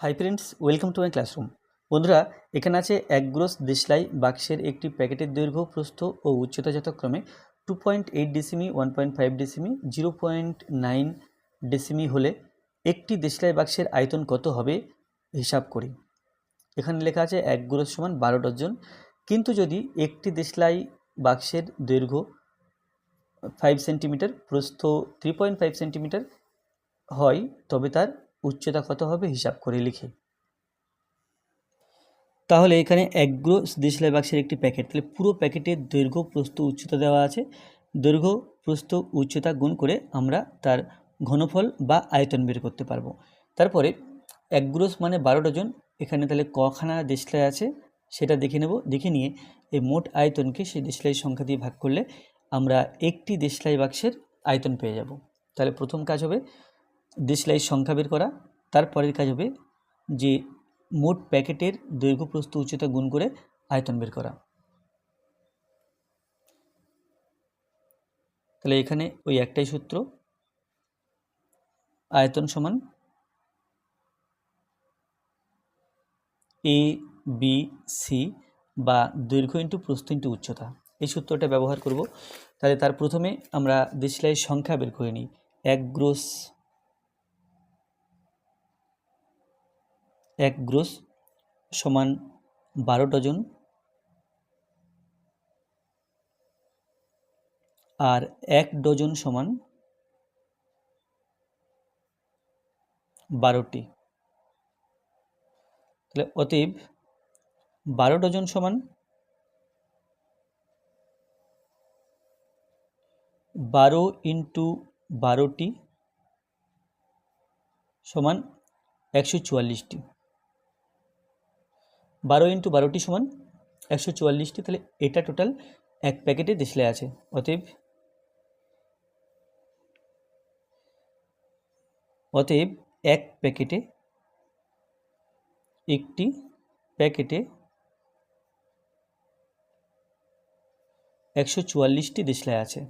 Hi friends welcome to my classroom বন্ধুরা, এখানে আছে এক গ্রোস দেশলাই বাক্সের একটি প্যাকেটের দৈর্ঘ্য, প্রস্থ ও উচ্চতা যথাক্রমে two point eight deci one point five deci zero point nine deci হলে একটি দেশলাই বাক্সের আয়তন কত হবে হিসাব করি। এখানে লেখা আছে এক গ্রোস সমান বারো ডজন। কিন্তু যদি একটি দেশলাই বাক্সের দৈর্ঘ্য ফাইভ সেন্টিমিটার প্রস্থ থ্রি পয়েন্ট ফাইভ সেন্টিমিটার হয়, তবে তার উচ্চতা কত হবে হিসাব করে লিখে। তাহলে এখানে অ্যাগ্রো দেশলাই বাক্সের একটি প্যাকেট। তাহলে পুরো প্যাকেটের দৈর্ঘ্য, প্রস্থ, উচ্চতা দেওয়া আছে। দৈর্ঘ্য, প্রস্থ, উচ্চতা গুণ করে আমরা তার ঘনফল বা আয়তন বের করতে পারব। তারপরে অ্যাগ্রোস মানে বারো ডজন। এখানে তাহলে কখানা দেশলাই আছে, সেটা দেখে নেব। দেখে নিয়ে এই মোট আয়তনকে সেই দেশলাই সংখ্যা দিয়ে ভাগ করলে আমরা একটি দেশলাই বাক্সের আয়তন পেয়ে যাব। তাহলে প্রথম কাজ হবে দেশলাই সংখ্যা বের করা তারপরের কাজ হবে যে মোট প্যাকেটের দৈর্ঘ্য প্রস্থ উচ্চতা গুণ করে আয়তন বের করা। তাহলে এখানে ওই একটাই সূত্র, আয়তন সমান এ বি সি বা দৈর্ঘ্য ইন্টু প্রস্থ ইন্টু উচ্চতা। এই সূত্রটা ব্যবহার করব। তাহলে তার প্রথমে আমরা দেশলাই সংখ্যা বের করে নিই। এক গ্রোস এক গ্রোস সমান বারো ডজন। আর এক ডজন সমান বারোটি। তাহলে অতীব বারো ডজন সমান বারো ইন্টু বারোটি সমান একশো চুয়াল্লিশটি। বারো ইন্টু বারোটি সমান একশো চুয়াল্লিশটি, তাহলে এটা টোটাল এক প্যাকেটে দেশলাই আছে। অতএব অতএব এক প্যাকেটে একটি প্যাকেটে একশো চুয়াল্লিশটি দেশলাই আছে।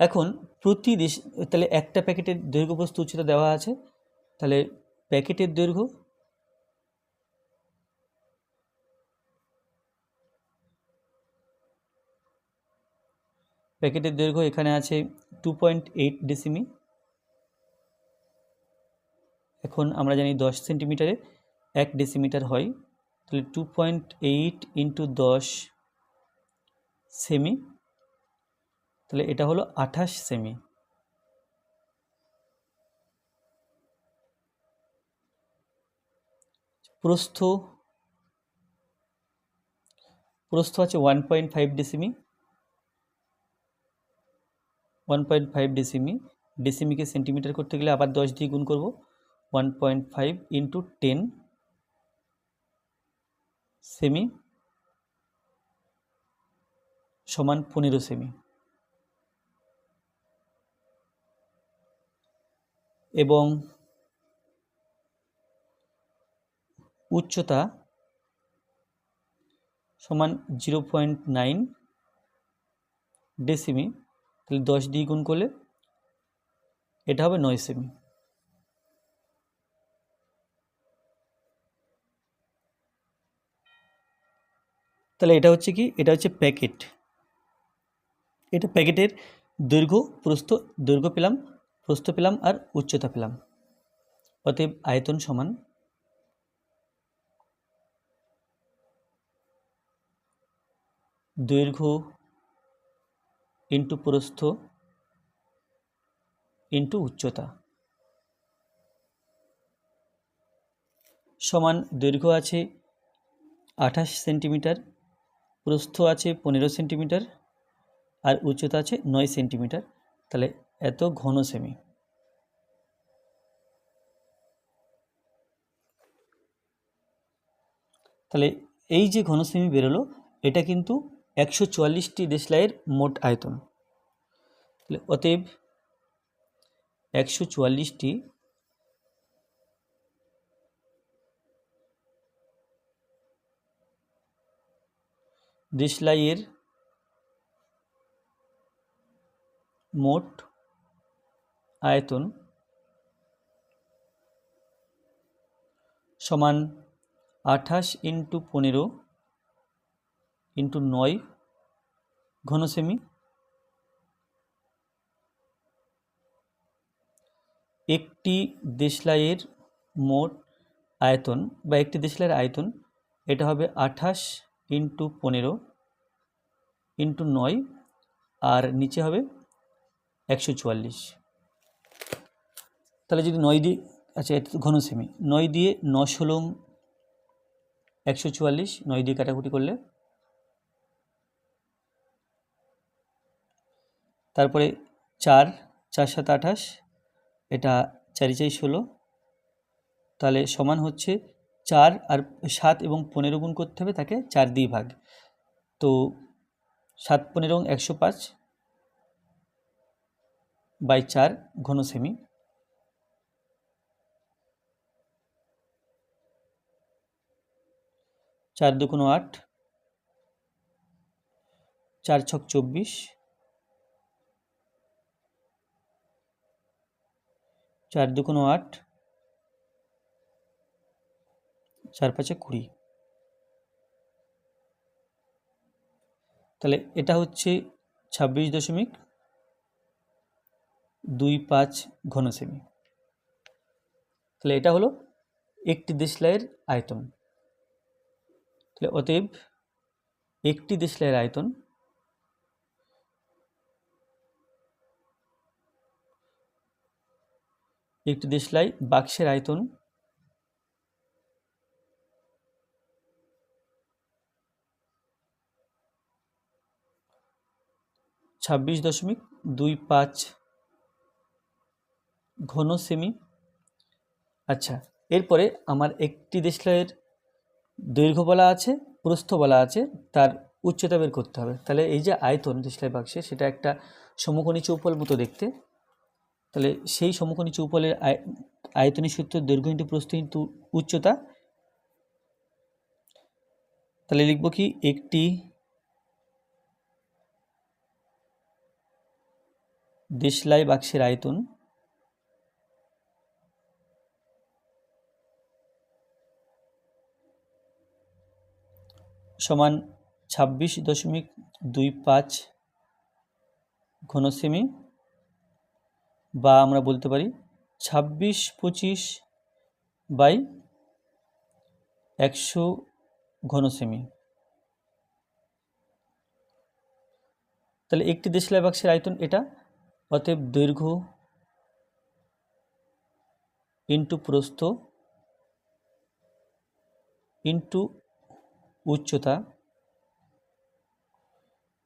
এখন প্রতি দেশ, তাহলে একটা প্যাকেটের দৈর্ঘ্য প্রস্থ উচ্চতা দেওয়া আছে, তাহলে প্যাকেটের দৈর্ঘ্য প্যাকেটের দৈর্ঘ্য এখানে আছে টু পয়েন্ট এইট ডেসিমি এখন আমরা জানি দশ সেন্টিমিটারে এক ডেসিমিটার হয়, তাহলে টু পয়েন্ট এইট ইন্টু দশ সেমি তাহলে এটা হলো আঠাশ সেমি। প্রস্থ প্রস্থ আছে one point five deci. One point five deci, ডেসিমিকে centimetre করতে গেলে আবার দশ দিয়ে গুণ করব। One point five into ten cm সমান পনেরো সেমি। এবং উচ্চতা সমান জিরো পয়েন্ট নাইন ডেসিমি, তাহলে দশ দিয়ে গুণ করলে এটা হবে নয় সেমি। তাহলে এটা হচ্ছে কি? এটা হচ্ছে প্যাকেট। এটা প্যাকেটের দৈর্ঘ্য, প্রস্থ দৈর্ঘ্য পেলাম প্রস্থ পেলাম আর উচ্চতা পেলাম। অতএব আয়তন সমান দৈর্ঘ্য ইন্টু প্রস্থ ইন্টু উচ্চতা সমান দৈর্ঘ্য আছে আঠাশ সেন্টিমিটার, প্রস্থ আছে পনেরো সেন্টিমিটার আর উচ্চতা আছে নয় সেন্টিমিটার। তাহলে এত ঘন সেমি। তাহলে এই যে ঘন সেমি বেরোলো, এটা কিন্তু একশো চুয়াল্লিশটি দেশলাইয়ের মোট আয়তন। তাহলে অতএব একশো চুয়াল্লিশটি দেশলাইয়ের মোট আয়তন সমান আঠাশ ইন্টু পনেরো ইন্টু নয় ঘন সেমি একটি দেশলাইয়ের মোট আয়তন বা একটি দেশলাইয়ের আয়তন, এটা হবে আঠাশ ইন্টু পনেরো ইন্টু নয়, আর নিচে হবে একশো চুয়াল্লিশ। তাহলে যদি নয় দিয়ে আচ্ছা এটা ঘন সেমি নয় দিয়ে ন ষোলো একশো চুয়াল্লিশ, নয় দিয়ে কাটাকুটি করলে? তারপরে চার চার সাত আঠাশ, এটা চারি চাই ষোলো, তাহলে সমান হচ্ছে চার আর সাত এবং পনেরো গুণ করতে হবে তাকে চার দিয়ে ভাগ। তো সাত, পনেরো, একশো পাঁচ বাই চার ঘন সেমি চার দুগুণ আট, চার ছক চব্বিশ, চার দুগুণ আট, চার পাঁচে কুড়ি। তাহলে এটা হচ্ছে ছাব্বিশ দশমিক দুই পাঁচ ঘন সেমি তাহলে এটা হলো একটি দেশলাইয়ের আয়তন। তাহলে অতএব একটি দেশলাইয়ের আয়তন একটি দেশলাই বাক্সের আয়তন ছাব্বিশ দশমিক দুই পাঁচ ঘন সেমি। আচ্ছা এরপরে আমার একটি দেশলাইয়ের দৈর্ঘ্য বলা আছে, প্রস্থ বলা আছে, তার উচ্চতা বের করতে হবে। তাহলে এই যে আয়তন দেশলাই বাক্সে, সেটা একটা সমকোণী চৌপল মতো দেখতে। তাহলে সেই সমকোণী চৌপলের আয় আয়তনী সূত্র দৈর্ঘ্য ইন্টু প্রস্থ ইন্টু উচ্চতা। তাহলে লিখব কি, একটি দেশলাই বাক্সের আয়তন সমান ছাব্বিশ দশমিক দুই পাঁচ ঘন সেমি বা আমরা বলতে পারি ছাব্বিশ পঁচিশ বাই একশো ঘন সেমি তাহলে একটি দেশলাই বাক্সের আয়তন এটা, অতএব দৈর্ঘ্য ইন্টু প্রস্থ ইন্টু উচ্চতা।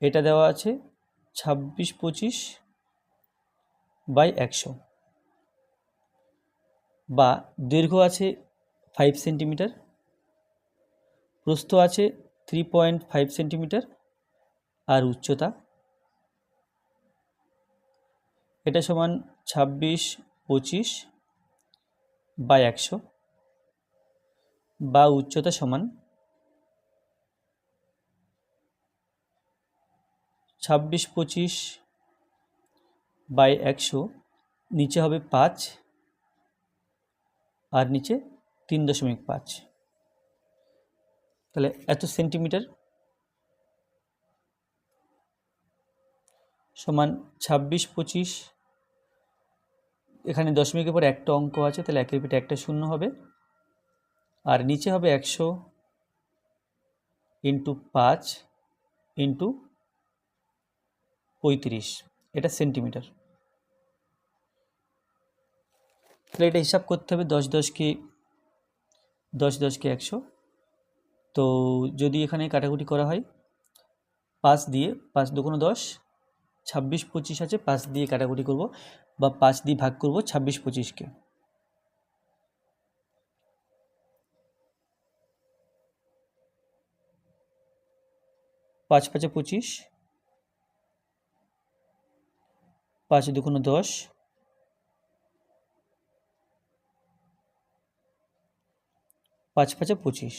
এটা দেওয়া আছে ছাব্বিশ পঁচিশ বাই একশো। বা দৈর্ঘ্য আছে ফাইভ সেন্টিমিটার প্রস্থ আছে থ্রি পয়েন্ট ফাইভ সেন্টিমিটার আর উচ্চতা। এটা সমান ছাব্বিশ পঁচিশ বাই একশো বা উচ্চতা সমান ছাব্বিশ পঁচিশ বাই একশো, নিচে হবে পাঁচ আর নিচে তিন দশমিক পাঁচ। তাহলে এত সেন্টিমিটার সমান ছাব্বিশ পঁচিশ, এখানে দশমিকের পর একটা অঙ্ক আছে, তাহলে একের পিঠে একটা শূন্য হবে। আর নিচে হবে একশো ইন্টু পাঁচ ইন্টু পঁয়ত্রিশ। এটা সেন্টিমিটার তাহলে এটা হিসাব করতে হবে দশ দশকে দশ দশকে একশো। তো যদি এখানে কাটাকুটি করা হয়, পাঁচ দিয়ে পাঁচ দুগুণ দশ, ছাব্বিশ পঁচিশ আছে, পাঁচ দিয়ে কাটাকুটি করব বা পাঁচ দিয়ে ভাগ করব ছাব্বিশ পঁচিশকে। পাঁচ পাঁচে পঁচিশ পাঁচ দুগুণ দশ। পাঁচ পাঁচে পঁচিশ।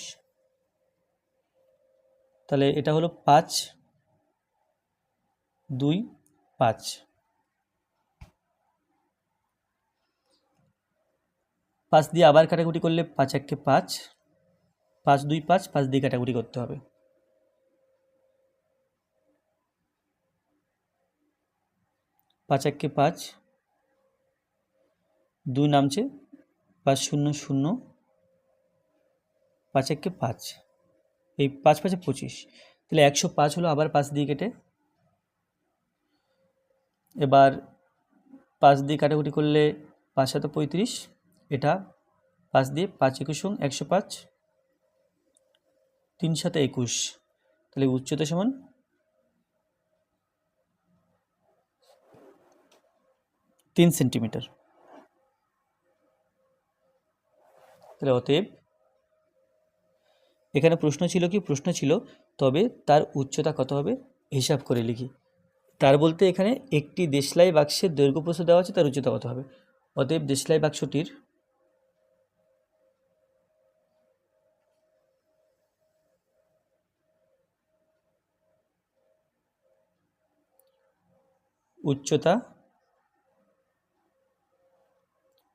তাহলে এটা হলো পাঁচ দুই পাঁচ। পাঁচ দিয়ে আবার কাটাকুটি করলে পাঁচ এককে পাঁচ। পাঁচ দুই পাঁচ পাঁচ দিয়ে কাটাকুটি করতে হবে। পাঁচ এককে পাঁচ, দুই নামছে, পাঁচ শূন্য শূন্য, পাঁচ এককে পাঁচ। এই পাঁচ পাঁচে পঁচিশ। তাহলে একশো পাঁচ হলো আবার পাঁচ দিয়ে কেটে, এবার পাঁচ দিয়ে কাটাকুটি করলে পাঁচ শত পঁয়ত্রিশ, এটা পাঁচ দিয়ে পাঁচ একুশ একশো পাঁচ, তিন সাথে একুশ। তাহলে উচ্চতা সমান তিন সেন্টিমিটার। তাহলে অতএব এখানে প্রশ্ন ছিল কি? প্রশ্ন ছিল, তবে তার উচ্চতা কত হবে? হিসাব করে লিখি। তার বলতে এখানে একটি দেশলাই বাক্সের দৈর্ঘ্য প্রস্থ দেওয়া আছে, তার উচ্চতা কত হবে? অতএব দেশলাই বাক্সটির উচ্চতা